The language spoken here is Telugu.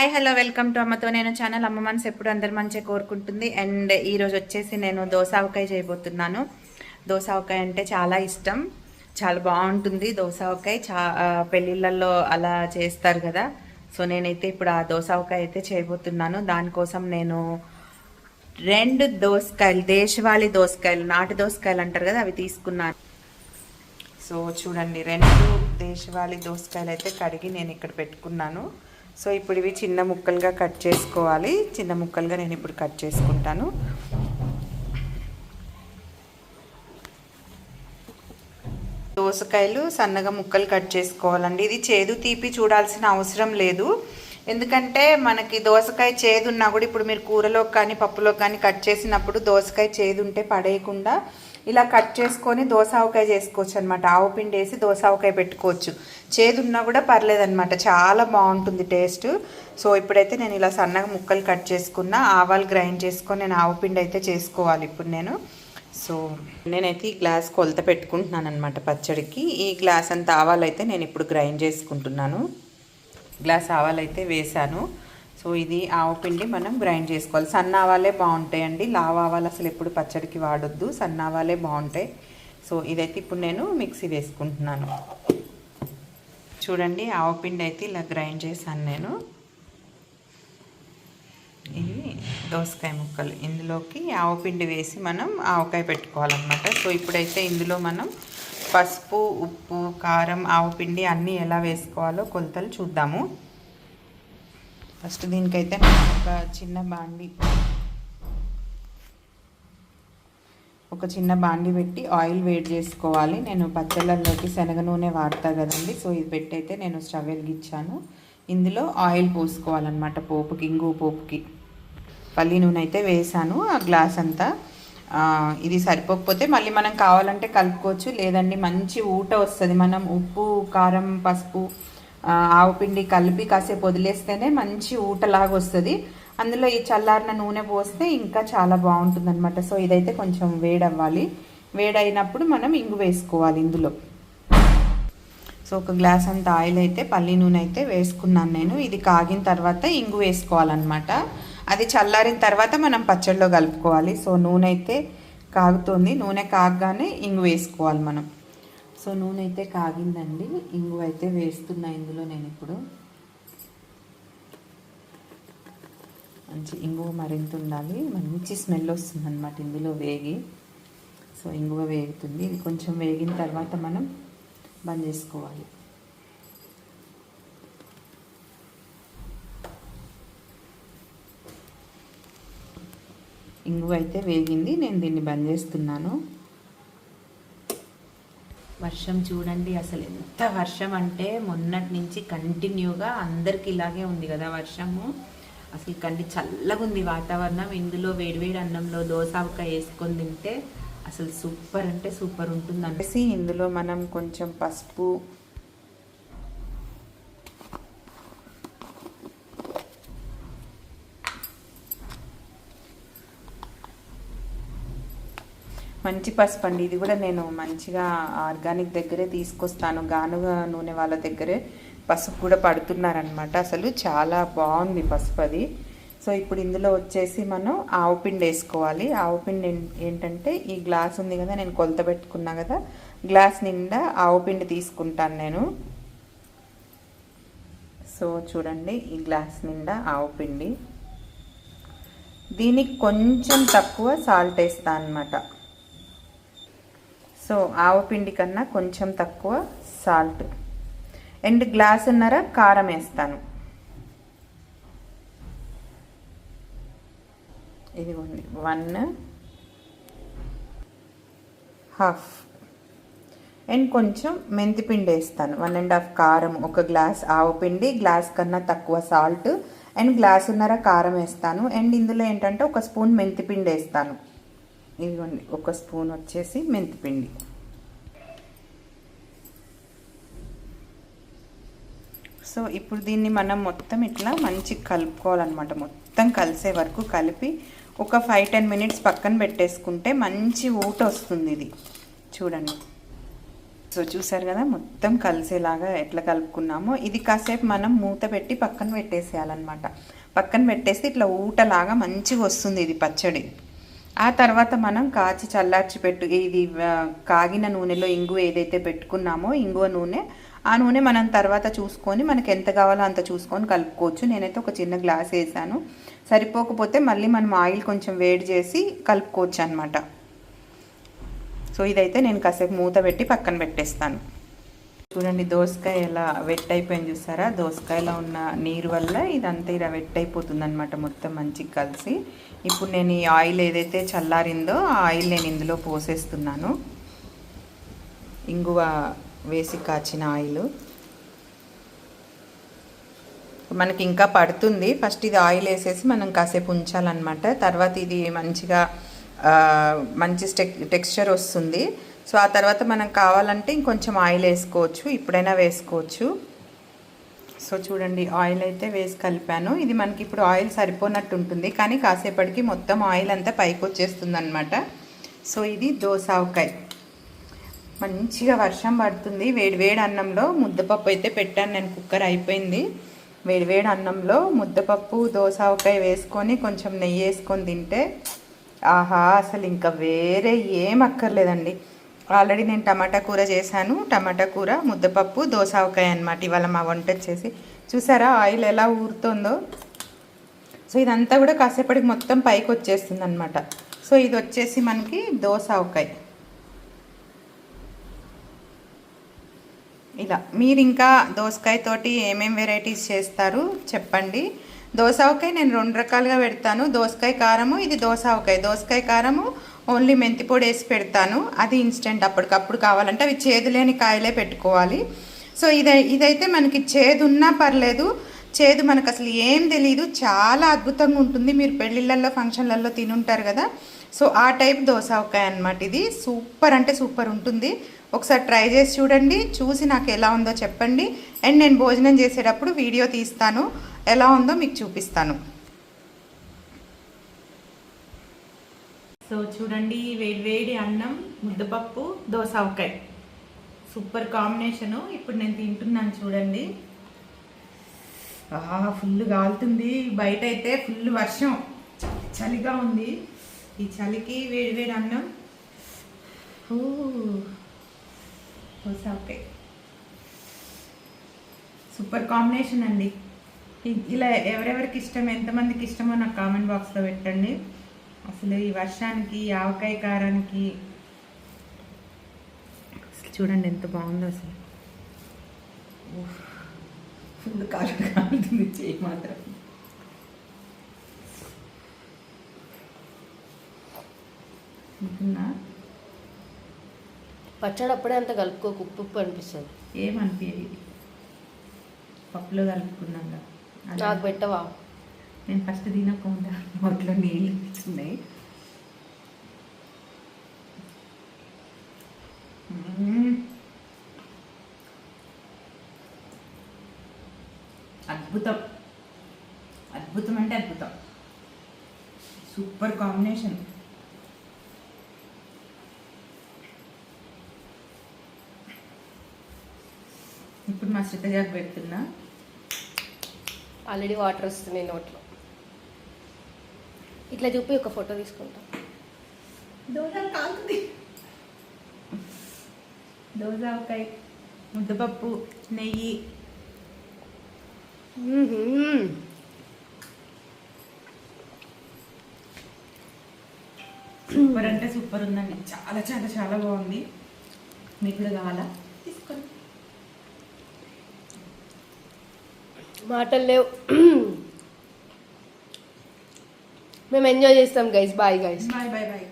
హాయ్ హలో వెల్కమ్ టు అమ్మతో నేను ఛానల్ అమ్మ మనసు ఎప్పుడు అందరి మంచిగా కోరుకుంటుంది. అండ్ ఈరోజు వచ్చేసి నేను దోసావకాయ చేయబోతున్నాను. దోసావకాయ అంటే చాలా ఇష్టం. చాలా బాగుంటుంది దోసావకాయ. చా పెళ్ళిళ్ళల్లో అలా చేస్తారు కదా. సో నేనైతే ఇప్పుడు ఆ దోసావకాయ అయితే చేయబోతున్నాను. దానికోసం నేను రెండు దోసకాయలు దేశవాళీ దోసకాయలు నాటు దోసకాయలు అంటారు కదా అవి తీసుకున్నాను. సో చూడండి రెండు దేశవాళీ దోసకాయలు అయితే కడిగి నేను ఇక్కడ పెట్టుకున్నాను. సో ఇప్పుడు ఇవి చిన్న ముక్కలుగా కట్ చేసుకోవాలి. చిన్న ముక్కలుగా నేను ఇప్పుడు కట్ చేసుకుంటాను. దోసకాయలు సన్నగా ముక్కలు కట్ చేసుకోవాలండి. ఇది చేదు తీపి చూడాల్సిన అవసరం లేదు. ఎందుకంటే మనకి దోసకాయ చేదు ఉన్నా కూడా ఇప్పుడు మీరు కూరలో కానీ పప్పులో కానీ కట్ చేసినప్పుడు దోసకాయ చేదు ఉంటే పడేయకుండా ఇలా కట్ చేసుకొని దోస ఆవకాయ చేసుకోవచ్చు అనమాట ఆవు పిండి వేసి దోస ఆవకాయ పెట్టుకోవచ్చు. చేదున్నా కూడా పర్లేదనమాట చాలా బాగుంటుంది టేస్ట్. సో ఇప్పుడైతే నేను ఇలా సన్నగా ముక్కలు కట్ చేసుకున్న ఆవాలు గ్రైండ్ చేసుకొని నేను ఆవు పిండి అయితే చేసుకోవాలి ఇప్పుడు నేను. సో నేనైతే ఈ గ్లాస్ కొలత పెట్టుకుంటున్నాను అనమాట పచ్చడికి. ఈ గ్లాస్ అంత ఆవాలైతే నేను ఇప్పుడు గ్రైండ్ చేసుకుంటున్నాను. గ్లాస్ ఆవాలైతే వేసాను సో ఇది ఆవు పిండి మనం గ్రైండ్ చేసుకోవాలి. సన్న ఆవాలే బాగుంటాయండి. లావ ఆవాలు అసలు ఎప్పుడు పచ్చడికి వాడొద్దు. సన్న ఆవాలే బాగుంటాయి. సో ఇదైతే ఇప్పుడు నేను మిక్సీ వేసుకుంటున్నాను. చూడండి ఆవు పిండి అయితే ఇలా గ్రైండ్ చేశాను నేను. ఇవి దోసకాయ ముక్కలు. ఇందులోకి ఆవు పిండి వేసి మనం ఆవకాయ పెట్టుకోవాలన్నమాట. సో ఇప్పుడైతే ఇందులో మనం పసుపు ఉప్పు కారం ఆవు పిండి అన్నీ ఎలా వేసుకోవాలో కొలతలు చూద్దాము. ఫస్ట్ దీనికైతే నేను ఒక చిన్న బాండి. ఒక చిన్న బాండి పెట్టి ఆయిల్ వేడి చేసుకోవాలి. నేను పచ్చళ్ళల్లోకి శనగ నూనె వాడతా కదండి సో ఇది పెట్టి అయితే నేను స్టవ్ వెలిగించాను. ఇందులో ఆయిల్ పోసుకోవాలన్నమాట పోపుకి ఇంగు పోపుకి. పల్లి నూనె అయితే వేసాను ఆ గ్లాస్ అంతా. ఇది సరిపోకపోతే మళ్ళీ మనం కావాలంటే కలుపుకోవచ్చు. లేదండి మంచి ఊట వస్తుంది మనం ఉప్పు కారం పసుపు ఆ, ఆవు పిండి కలిపి కాసేపు వదిలేస్తేనే మంచి ఊటలాగా వస్తుంది. అందులో ఈ చల్లారిన నూనె పోస్తే ఇంకా చాలా బాగుంటుంది అనమాట సో ఇదైతే కొంచెం వేడవ్వాలి. వేడైనప్పుడు మనం ఇంగు వేసుకోవాలి ఇందులో. సో ఒక గ్లాస్ అంత ఆయిల్ అయితే పల్లి నూనె అయితే వేసుకున్నాను నేను. ఇది కాగిన తర్వాత ఇంగు వేసుకోవాలన్నమాట. అది చల్లారిన తర్వాత మనం పచ్చడిలో కలుపుకోవాలి. సో నూనె అయితే కాగుతుంది. నూనె కాగగానే ఇంగు వేసుకోవాలి మనం. సో నూనె అయితే కాగిందండి. ఇంగు అయితే వేస్తున్నా ఇందులో నేను ఇప్పుడు. మంచి ఇంగువ మరింత ఉండాలి. మంచి స్మెల్ వస్తుంది అనమాట ఇందులో వేగి. సో ఇంగువ వేగుతుంది. ఇది కొంచెం వేగిన తర్వాత మనం బంద్ చేసుకోవాలి. ఇంగువ అయితే వేగింది. నేను దీన్ని బంద్ చేస్తున్నాను. వర్షం చూడండి అసలు ఎంత వర్షం అంటే మొన్నటి నుంచి కంటిన్యూగా అందరికి ఇలాగే ఉంది కదా వర్షము. అసలు కంటి చల్లగా ఉంది వాతావరణం. ఇందులో వేడివేడి అన్నంలో దోసావకాయ వేసుకొని తింటే అసలు సూపర్ అంటే సూపర్ ఉంటుంది అనేసి ఇందులో మనం కొంచెం పసుపు మంచి పసుపు అండి. ఇది కూడా నేను మంచిగా ఆర్గానిక్ దగ్గరే తీసుకొస్తాను. గానుగ నూనె వాళ్ళ దగ్గరే పసుపు కూడా పడుతున్నారనమాట అసలు చాలా బాగుంది పసుపు అది. సో ఇప్పుడు ఇందులో వచ్చేసి మనం ఆవు పిండి వేసుకోవాలి. ఆవు పిండి ఏంటంటే ఈ గ్లాస్ ఉంది కదా నేను కొలత పెట్టుకున్నా కదా గ్లాస్ నిండా ఆవు పిండి తీసుకుంటాను నేను. సో చూడండి ఈ గ్లాస్ నిండా ఆవు పిండి. దీనికి కొంచెం తక్కువ సాల్ట్ వేస్తాను అనమాట సో ఆవు పిండి కన్నా కొంచెం తక్కువ సాల్ట్. అండ్ గ్లాసున్నర కారం వేస్తాను. ఇదిగోండి వన్ హాఫ్. అండ్ కొంచెం మెంతిపిండి వేస్తాను. వన్ అండ్ హాఫ్ కారం ఒక గ్లాస్ ఆవు పిండి గ్లాస్ కన్నా తక్కువ సాల్ట్ అండ్ గ్లాసున్నర కారం వేస్తాను. అండ్ ఇందులో ఏంటంటే ఒక స్పూన్ మెంతిపిండి వేస్తాను. ఇదిగోండి ఒక స్పూన్ వచ్చేసి మెంతిపిండి. సో ఇప్పుడు దీన్ని మనం మొత్తం ఇట్లా మంచి కలుపుకోవాలన్నమాట. మొత్తం కలిసే వరకు కలిపి ఒక ఫైవ్ టెన్ మినిట్స్ పక్కన పెట్టేసుకుంటే మంచి ఊట వస్తుంది ఇది. చూడండి. సో చూసారు కదా మొత్తం కలిసేలాగా ఎట్లా కలుపుకున్నామో. ఇది కాసేపు మనం మూత పెట్టి పక్కన పెట్టేసేయాలన్నమాట. పక్కన పెట్టేస్తే ఇట్లా ఊటలాగా మంచిగా వస్తుంది ఇది పచ్చడి. ఆ తర్వాత మనం కాచి చల్లార్చి పెట్టు ఇది కాగిన నూనెలో ఇంగు ఏదైతే పెట్టుకున్నామో ఇంగువ నూనె ఆ నూనె మనం తర్వాత చూసుకొని మనకి ఎంత కావాలో అంత చూసుకొని కలుపుకోవచ్చు. నేనైతే ఒక చిన్న గ్లాస్ వేసాను. సరిపోకపోతే మళ్ళీ మనం ఆయిల్ కొంచెం వేడి చేసి కలుపుకోవచ్చు అనమాట సో ఇదైతే నేను కాసేపు మూత పెట్టి పక్కన పెట్టేస్తాను. చూడండి దోసకాయ ఎలా వెట్ అయిపోయింది చూసారా? దోసకాయలో ఉన్న నీరు వల్ల ఇదంతా ఇలా వెట్ అయిపోతుంది అనమాట మొత్తం మంచిగా కలిసి. ఇప్పుడు నేను ఈ ఆయిల్ ఏదైతే చల్లారిందో ఆ ఆయిల్ నేను ఇందులో పోసేస్తున్నాను. ఇంగువ వేసి కాచిన ఆయిల్. మనకి ఇంకా పడుతుంది. ఫస్ట్ ఇది ఆయిల్ వేసేసి మనం కాసేపు ఉంచాలన్నమాట. తర్వాత ఇది మంచిగా మంచి టెక్స్చర్ వస్తుంది. సో ఆ తర్వాత మనం కావాలంటే ఇంకొంచెం ఆయిల్ వేసుకోవచ్చు. ఇప్పుడైనా వేసుకోవచ్చు. సో చూడండి ఆయిల్ అయితే వేసి కలిపాను. ఇది మనకి ఇప్పుడు ఆయిల్ సరిపోనట్టు ఉంటుంది. కానీ కాసేపటికి మొత్తం ఆయిల్ అంతా పైకి వచ్చేస్తుంది అనమాట సో ఇది దోసావకాయ మంచిగా వర్షం పడుతుంది. వేడివేడి అన్నంలో ముద్దపప్పు అయితే పెట్టాను. నేను కుక్కర్ అయిపోయింది. వేడివేడి అన్నంలో ముద్దపప్పు దోసావకాయ వేసుకొని కొంచెం నెయ్యి వేసుకొని తింటే ఆహా అసలు ఇంకా వేరే ఏం అక్కర్లేదండి. ఆల్రెడీ నేను టమాటా కూర చేశాను. టమాటా కూర ముద్దపప్పు దోసావకాయ అనమాట ఇవాళ మా వంట వచ్చేసి. చూసారా ఆయిల్ ఎలా ఊరుతుందో? సో ఇదంతా కూడా కాసేపటికి మొత్తం పైకి వచ్చేస్తుంది అనమాట సో ఇది వచ్చేసి మనకి దోసావకాయ ఇలా మీరు ఇంకా దోసకాయతోటి ఏమేమి వెరైటీస్ చేస్తారు చెప్పండి. దోసకాయ నేను రెండు రకాలుగా పెడతాను. దోసకాయ కారము ఇది దోసకాయ. దోసకాయ కారము ఓన్లీ మెంతి పొడి వేసి పెడతాను. అది ఇన్స్టెంట్ అప్పటికప్పుడు కావాలంటే అవి చేదు లేని కాయలే పెట్టుకోవాలి. సో ఇదై ఇదైతే మనకి చేదు ఉన్నా పర్లేదు. చేదు మనకు అసలు ఏం తెలియదు చాలా అద్భుతంగా ఉంటుంది. మీరు పెళ్ళిళ్ళల్లో ఫంక్షన్లలో తినుంటారు కదా. సో ఆ టైప్ దోసకాయ అన్నమాట ఇది. సూపర్ అంటే సూపర్ ఉంటుంది. ఒకసారి ట్రై చేసి చూడండి. చూసి నాకు ఎలా ఉందో చెప్పండి. అండ్ నేను భోజనం చేసేటప్పుడు వీడియో తీస్తాను. ఎలా ఉందో మీకు చూపిస్తాను. సో చూడండి వేడి వేడి అన్నం ముద్దపప్పు దోసకాయ సూపర్ కాంబినేషను. ఇప్పుడు నేను తింటున్నాను చూడండి. ఫుల్ కాలుతుంది బయట అయితే ఫుల్ వర్షం. చలిగా ఉంది. ఈ చలికి వేడి వేడి అన్నం. ఊ, దోసకాయ సూపర్ కాంబినేషన్ అండి. ఇ- ఇలా ఎవరెవరికి ఇష్టం ఎంతమందికి ఇష్టమో నాకు కామెంట్ బాక్స్లో పెట్టండి. అసలు ఈ వర్షానికి ఈ ఆవకాయ కారానికి అసలు చూడండి ఎంత బాగుందో అసలు. ఫుల్ కాలు కాలుతుంది చేయి మాత్రం. ఉంటుందా? పచ్చడి అప్పుడే అంత కలుపుకోకు ఉప్పు ఉప్పు అనిపిస్తుంది. ఏమనిపించేది పప్పులో కలుపుకున్నాం కదా అలా. నాకు పెట్టవా? నేను ఫస్ట్ తినకుండా నోట్లో నీళ్ళు ఇస్తున్నాయి అద్భుతం. అద్భుతం అంటే అద్భుతం. Super combination. ఇప్పుడు మా శ్రీతజాకు పెడుతున్నా ఆల్రెడీ వాటర్ వస్తున్నాయి నోట్లో. ఇట్లా చూపి ఒక ఫోటో తీసుకుంటా. దోశ ఆవకాయ ముద్దపప్పు నెయ్యి. సూపర్ అంటే సూపర్ ఉందండి. చాలా చాలా చాలా బాగుంది. మీకు కూడా కావాలా? తీసుకోండి మాటలు లేవు. మేము ఎంజాయ్ చేస్తాం guys bye guys bye bye bye